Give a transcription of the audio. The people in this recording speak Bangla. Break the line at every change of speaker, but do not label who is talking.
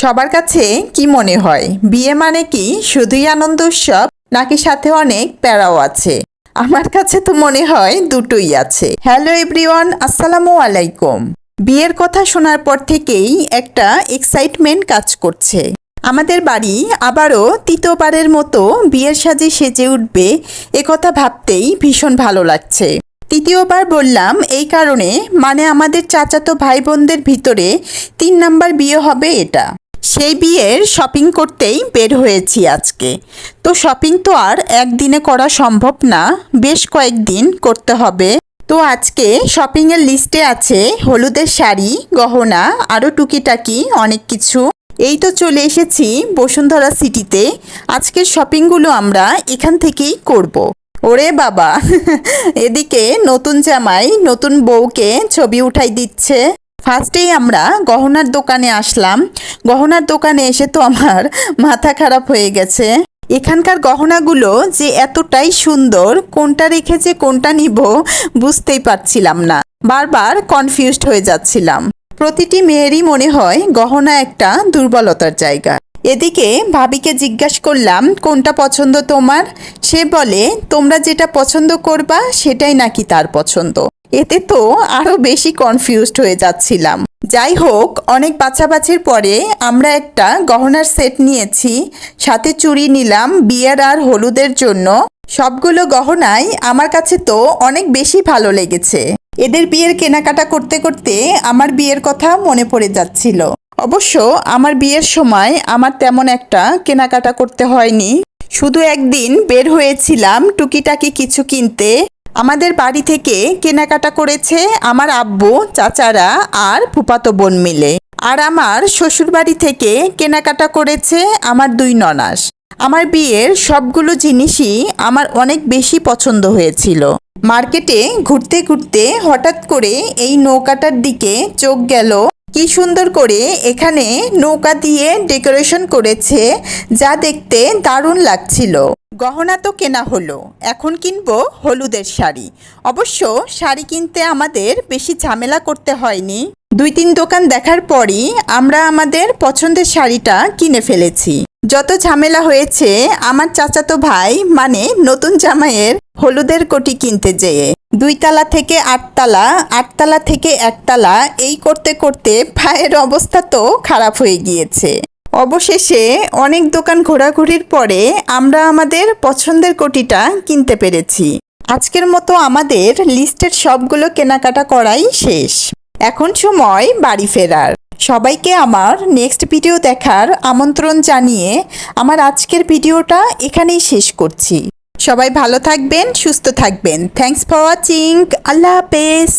সবার কাছে কি মনে হয়? বিয়ে মানে কি? শুধুই আনন্দ উৎসব, নাকি সাথে অনেক প্যারাও আছে? আমার কাছে তো মনে হয় দুটোই আছে। হ্যালো এভরিওয়ান, আসসালামু আলাইকুম। বিয়ের কথা শোনার পর থেকেই একটা এক্সাইটমেন্ট কাজ করছে। আমাদের বাড়ি আবারও তৃতীয়বারের মতো বিয়ের সাজে সেজে উঠবে একথা ভাবতেই ভীষণ ভালো লাগছে। তৃতীয়বার বললাম, এই কারণে মানে আমাদের চাচাতো ভাই বোনদের ভিতরে তিন নাম্বার বিয়ে হবে এটা। সেই বিয়ের শপিং করতেই বের হয়েছি আজকে। তো শপিং তো আর একদিনে করা সম্ভব না, বেশ কয়েকদিন করতে হবে। তো আজকে শপিংয়ের লিস্টে আছে হলুদের শাড়ি, গহনা আরও টুকিটাকি, অনেক কিছু। এই তো চলে এসেছি বসুন্ধরা সিটিতে। আজকের শপিংগুলো আমরা এখান থেকেই করব। ওরে বাবা, এদিকে নতুন জামাই, নতুন বউকে ছবি উঠাই দিচ্ছে। ফার্স্টেই আমরা গহনার দোকানে আসলাম। গহনার দোকানে এসে তো আমার মাথা খারাপ হয়ে গেছে। এখানকার গহনাগুলো যে এতটাই সুন্দর, কোনটা রেখে যে কোনটা নিব বুঝতেই পারছিলাম না। বারবার কনফিউজড হয়ে যাচ্ছিলাম। প্রতিটি মেয়েরই মনে হয় গহনা একটা দুর্বলতার জায়গা। এদিকে ভাবিকে জিজ্ঞাসা করলাম, কোনটা পছন্দ তোমার? সে বলে, তোমরা যেটা পছন্দ করবা, সেটাই নাকি তার পছন্দ। এতে তো আরও বেশি কনফিউজড হয়ে যাচ্ছিলাম। যাই হোক, অনেক বাছাবাছির পরে আমরা একটা গহনার সেট নিয়েছি, সাথে চুড়ি নিলাম, বিয়ের আর হলুদের জন্য। সবগুলো গহনাই আমার কাছে তো অনেক বেশি ভালো লেগেছে। এদের বিয়ের কেনাকাটা করতে করতে আমার বিয়ের কথা মনে পড়ে যাচ্ছিল। অবশ্য আমার বিয়ের সময় আমার তেমন একটা কেনাকাটা করতে হয়নি। শুধু একদিন বের হয়েছিলাম টুকিটাকি কিছু কিনতে। আমাদের বাড়ি থেকে কেনাকাটা করেছে আমার আব্বু, চাচারা আর ফুপাতো বোন মিলে। আর আমার শ্বশুরবাড়ি থেকে কেনাকাটা করেছে আমার দুই ননাস। আমার বিয়ের সবগুলো জিনিসই আমার অনেক বেশি পছন্দ হয়েছিল। মার্কেটে ঘুরতে ঘুরতে হঠাৎ করে এই নৌকাটার দিকে চোখ গেল কি সুন্দর করে এখানে নৌকা দিয়ে ডেকোরেশন করেছে, যা দেখতে দারুণ লাগছিল। গহনা তো কেনা হলো, এখন কিনব হলুদের শাড়ি। অবশ্য শাড়ি কিনতে আমাদের বেশি ঝামেলা করতে হয়নি। দুই তিন দোকান দেখার পরই আমরা আমাদের পছন্দের শাড়িটা কিনে ফেলেছি। যত ঝামেলা হয়েছে, আমার চাচাতো ভাই মানে নতুন জামাইয়ের হলুদের কোটি কিনতে যেয়ে দুই তালা থেকে আটতলা আটতলা থেকে একতলা, এই করতে করতে ভাইয়ের অবস্থা তো খারাপ হয়ে গিয়েছে। অবশেষে অনেক দোকান ঘোরাঘুরির পরে আমরা আমাদের পছন্দের কোটিটা কিনতে পেরেছি। আজকের মতো আমাদের লিস্টের সবগুলো কেনাকাটা করাই শেষ। এখন সময় বাড়ি ফেরার। সবাইকে আমার নেক্সট ভিডিও দেখার আমন্ত্রণ জানিয়ে আমার আজকের ভিডিওটা এখানেই শেষ করছি। সবাই ভালো থাকবেন, সুস্থ থাকবেন। থ্যাংকস ফর ওয়াচিং আল্লাহ হাফেজ।